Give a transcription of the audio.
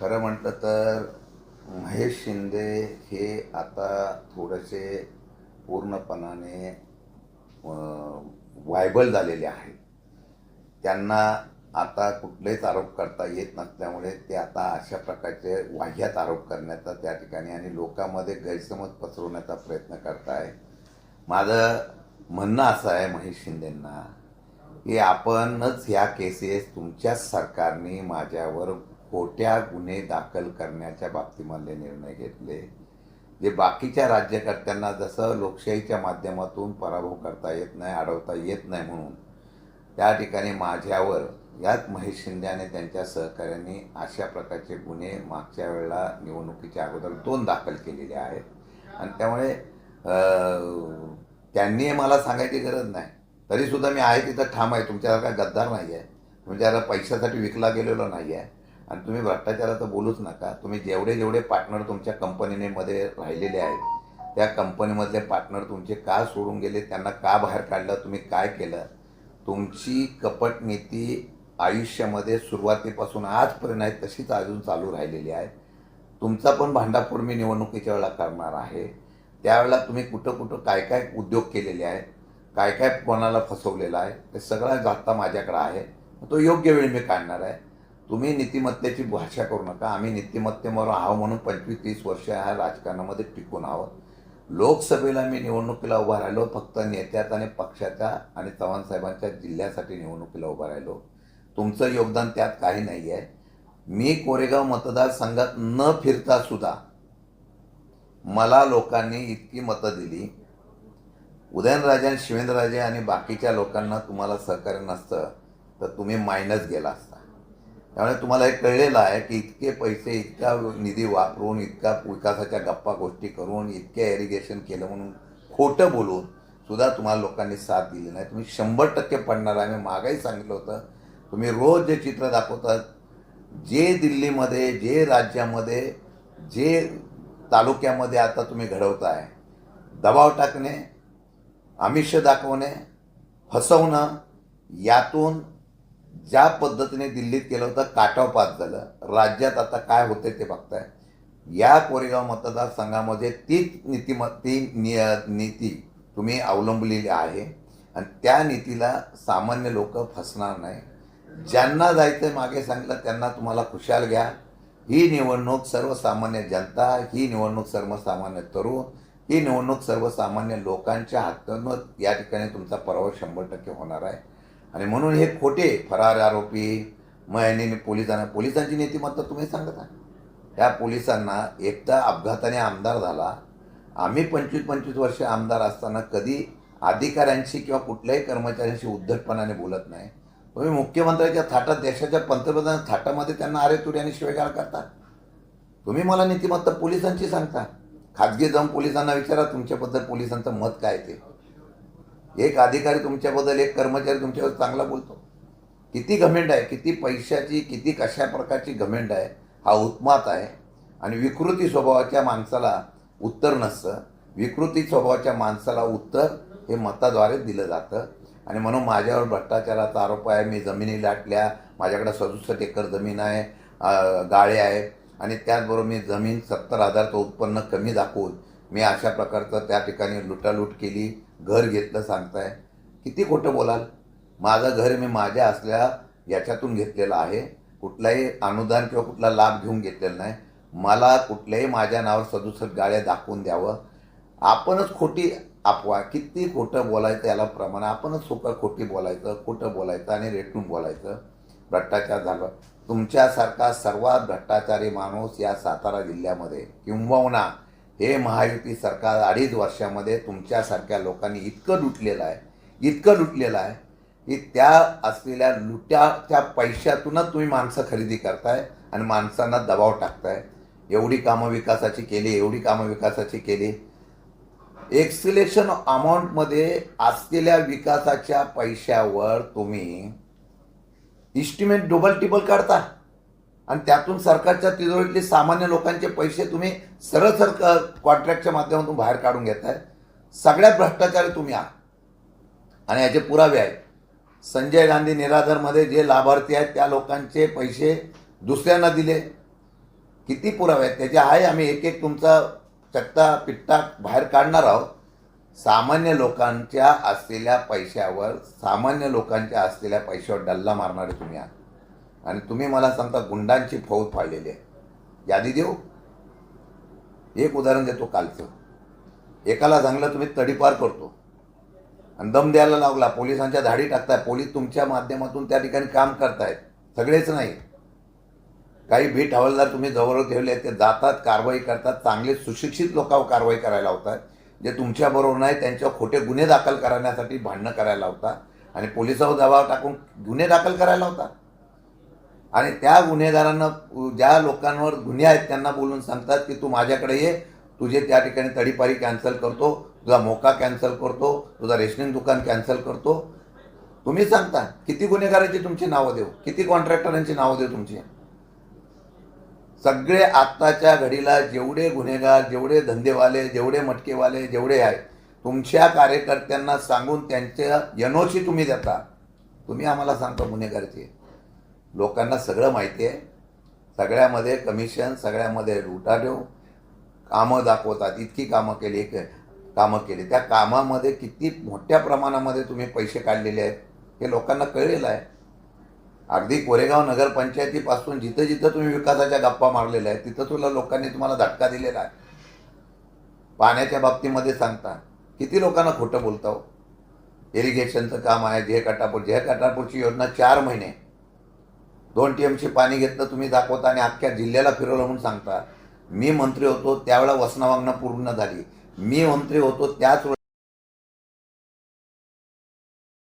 खरं म्हटलं तर महेश शिंदे हे आता थोडेसे पूर्णपणाने वायबल झालेले आहेत. त्यांना आता कुठलेच आरोप करता येत नसल्यामुळे ते आता अशा प्रकारचे वाह्यात आरोप करण्याचा त्या ठिकाणी आणि लोकांमध्ये गैरसमज पसरवण्याचा प्रयत्न करताय. माझं म्हणणं असं आहे महेश शिंदेंना की आपणच ह्या केसेस तुमच्याच सरकारने माझ्यावर खोट्या गुन्हे दाखल करण्याच्या बाबतीमधले निर्णय घेतले. जे बाकीच्या राज्यकर्त्यांना जसं लोकशाहीच्या माध्यमातून पराभव करता येत नाही अडवता येत नाही म्हणून त्या ठिकाणी माझ्यावर याच महेश शिंदे आणि त्यांच्या सहकाऱ्यांनी अशा प्रकारचे गुन्हे मागच्या वेळेला निवडणुकीच्या अगोदर दोन दाखल केलेले आहेत. आणि त्यामुळे त्यांनी मला सांगायची गरज नाही. तरीसुद्धा मी आहे तिथं ठाम आहे. तुमच्यासारखा गद्दार नाही आहे तुमच्याला पैशासाठी विकला गेलेलो नाही आहे आणि तुम्ही भ्रष्टाचाराचं बोलूच नका. तुम्ही जेवढे जेवढे पार्टनर तुमच्या कंपनीने मध्ये राहिलेले आहेत त्या कंपनीमधले पार्टनर तुमचे का सोडून गेले त्यांना का बाहेर काढलं तुम्ही काय केलं? तुमची कपट नीती आयुष्यामध्ये सुरुवातीपासून आजपर्यंत आहे तशीच अजून चालू राहिलेली आहे. तुमचा पण भांडाफोड मी निवडणुकीच्या वेळेला करणार आहे. त्यावेळेला तुम्ही कुठं कुठं काय काय उद्योग केलेले आहेत काय काय कोणाला फसवलेलं आहे ते सगळा जाता माझ्याकडे आहे. तो योग्य वेळी मी काढणार आहे. तुम्ही नीतिमत्तेची भाषा करू नका. आम्ही नीतिमत्तेवर आहो म्हणून पंचवीस तीस वर्ष ह्या राजकारणामध्ये टिकून आहोत. लोकसभेला मी निवडणुकीला उभा राहिलो फक्त नेत्यात आणि पक्षाच्या आणि चव्हाण साहेबांच्या जिल्ह्यासाठी निवडणुकीला उभा राहिलो. तुमचं योगदान त्यात काही नाही आहे मी कोरेगाव मतदारसंघात न फिरता सुद्धा मला लोकांनी इतकी मतं दिली. उदयनराजे आणि शिवेंद्रराजे आणि बाकीच्या लोकांना तुम्हाला सहकार्य नसतं तर तुम्ही मायनस गेला असता. त्यामुळे तुम्हाला हे कळलेलं आहे की इतके पैसे इतका निधी वापरून इतका विकासाच्या गप्पा गोष्टी करून इतके एरिगेशन केलं म्हणून खोटं बोलून सुद्धा तुम्हाला लोकांनी साथ दिली नाही. तुम्ही शंभर टक्के पडणार आहे. मी मागाही सांगितलं होतं. तुम्ही रोज जे चित्र दाखवतात जे दिल्लीमध्ये जे राज्यामध्ये जे तालुक्यामध्ये आता तुम्ही घडवताय दबाव टाकणे आमिष दाखवणे फसवणं यातून ज्या पद्धतीने दिल्लीत केलं होतं काटाव पास झालं. राज्यात आता काय होते ते बघताय. या कोरेगाव मतदारसंघामध्ये तीच नीतिम ती नि- नीती तुम्ही अवलंबलेली आहे. आणि त्या नीतीला सामान्य लोक फसणार नाही. ज्यांना जायचं मागे सांगितलं त्यांना तुम्हाला खुशाल घ्या. ही निवडणूक सर्वसामान्य जनता ही निवडणूक सर्वसामान्य तरुण ही निवडणूक सर्वसामान्य लोकांच्या हातानं या ठिकाणी तुमचा पराभव शंभर टक्के होणार आहे. आणि म्हणून हे खोटे फरार आरोपी मग यांनी पोलिसांना पोलिसांची नीतिमत्ता तुम्ही सांगत आहे. त्या पोलिसांना एकदा अपघाताने आमदार झाला. आम्ही पंचवीस पंचवीस वर्ष आमदार असताना कधी अधिकाऱ्यांशी किंवा कुठल्याही कर्मचाऱ्यांशी उद्धटपणाने बोलत नाही. तुम्ही मुख्यमंत्र्याच्या थाटात देशाच्या पंतप्रधान थाटामध्ये त्यांना अरे तुरी आणि शिवेगाळ करता. तुम्ही मला नीतिमत्ता पोलिसांची सांगता. खाजगी जाऊन पोलिसांना विचारा तुमच्याबद्दल पोलिसांचं मत काय ते? एक अधिकारी तुमच्याबद्दल एक कर्मचारी तुमच्यावर चांगला बोलतो. किती घमेंड आहे किती पैशाची किती कशा प्रकारची घमेंड आहे हा उत्मात आहे. आणि विकृती स्वभावाच्या माणसाला उत्तर नसतं. विकृती स्वभावाच्या माणसाला उत्तर हे मताद्वारे दिलं जातं. आणि म्हणून माझ्यावर भ्रष्टाचाराचा आरोप आहे. मी जमिनी लाटल्या माझ्याकडे सदुसष्ट एकर जमीन आहे गाळे आहे. आणि त्याचबरोबर मी जमीन सत्तर हजारचं उत्पन्न कमी दाखवून मी अशा प्रकारचं त्या ठिकाणी लुटालूट केली. घर घेतलं सांगताय. किती खोटं बोलाल? माझं घर मी माझ्या असल्या याच्यातून घेतलेलं आहे. कुठलाही अनुदान किंवा कुठला लाभ घेऊन घेतलेला नाही. मला कुठल्याही माझ्या नावावर सदुसष्ट गाड्या दाखवून द्यावं. आपणच खोटी अफवा किती खोटं बोलायचं याला प्रमाण आपणच सोपं खोटी बोलायचं खोटं बोलायचं आणि रेटून बोलायचं. भ्रष्टाचार झालं. तुमच्यासारखा सर्वात भ्रष्टाचारी माणूस या सातारा जिल्ह्यामध्ये किंबहुना हे महायुती सरकार अडीच वर्षामध्ये तुमच्यासारख्या लोकांनी इतकं लुटलेलं आहे इतकं लुटलेलं आहे की त्या असलेल्या लुट्याच्या पैशातूनच तुम्ही माणसं खरेदी करताय आणि माणसांना दबाव टाकताय. एवढी कामं विकासाची केली एवढी कामं विकासाची केली. एक्सिलेशन अमाऊंटमध्ये असलेल्या विकासाच्या पैशावर तुम्ही इस्टिमेट डबल टिबल काढता. आणि त्यातून सरकारच्या तिजोरीतले सामान्य लोकांचे पैसे तुम्ही सरळ सर कॉन्ट्रॅक्टच्या माध्यमातून बाहेर काढून घेताय. सगळ्यात भ्रष्टाचारी तुम्ही आहात. आणि याचे पुरावे आहेत. संजय गांधी निराधारमध्ये जे लाभार्थी आहेत त्या लोकांचे पैसे दुसऱ्यांना दिले. किती पुरावे आहेत? त्याचे आहे आम्ही एक एक तुमचा चट्टा पिट्टा बाहेर काढणार आहोत. सामान्य लोकांच्या असलेल्या पैशावर सामान्य लोकांच्या असलेल्या पैशावर डल्ला मारणारे तुम्ही आहात. आणि तुम्ही मला सांगता गुंडांची फौज फाळलेली आहे. यादी देऊ? एक उदाहरण देतो कालचं. एकाला चांगलं तुम्ही तडीपार करतो. आणि दम द्यायला लागला. पोलिसांच्या धाडी टाकताय. पोलीस तुमच्या माध्यमातून त्या ठिकाणी काम करतायत. सगळेच नाही. काही भीट हवालदार तुम्ही जवळ ठेवले आहेत, ते जातात कारवाई करतात. चांगले सुशिक्षित लोकांवर कारवाई करायला लावतात जे तुमच्याबरोबर नाही त्यांच्यावर खोटे गुन्हे दाखल करण्यासाठी भांडणं करायला लावता आणि पोलिसावर दबाव टाकून गुन्हे दाखल करायला होता आणि त्या गुन्हेगारांना ज्या लोकांवर गुन्हे आहेत त्यांना बोलून सांगतात की तू माझ्याकडे ये तुझे त्या ठिकाणी तडीपारी कॅन्सल करतो तुझा मोका कॅन्सल करतो तुझा रेशनिंग दुकान कॅन्सल करतो. तुम्ही सांगता किती गुन्हेगारांची तुमची नावं देऊ? किती कॉन्ट्रॅक्टरांची नावं देऊ तुमची? सगळे आत्ताच्या घडीला जेवढे गुन्हेगार जेवढे धंदेवाले जेवढे मटकेवाले जेवढे आहेत तुमच्या कार्यकर्त्यांना सांगून त्यांच्या यनोशी तुम्ही देता. तुम्ही आम्हाला सांगता गुन्हेगारची. लोकांना सगळं माहिती आहे. सगळ्यामध्ये कमिशन सगळ्यामध्ये लुटाठेव कामं दाखवतात. इतकी कामं केली एक कामं केली. त्या कामामध्ये किती मोठ्या प्रमाणामध्ये तुम्ही पैसे काढलेले आहेत हे लोकांना कळलेलं आहे. अगदी कोरेगाव नगरपंचायतीपासून जिथं जिथं तुम्ही विकासाच्या गप्पा मारलेल्या आहेत तिथं तुला लोकांनी तुम्हाला धटका दिलेला आहे. पाण्याच्या बाबतीमध्ये सांगता किती लोकांना खोटं बोलता हो? इरिगेशनचं काम आहे जे कटापूर जे कटापूरची योजना चार महिने दोन टी एमची पाणी घेतलं तुम्ही दाखवता आणि अख्ख्या जिल्ह्याला फिरवलं म्हणून सांगता. मी मंत्री होतो त्यावेळा वसनावागणं पूर्ण झाली. मी मंत्री होतो त्याच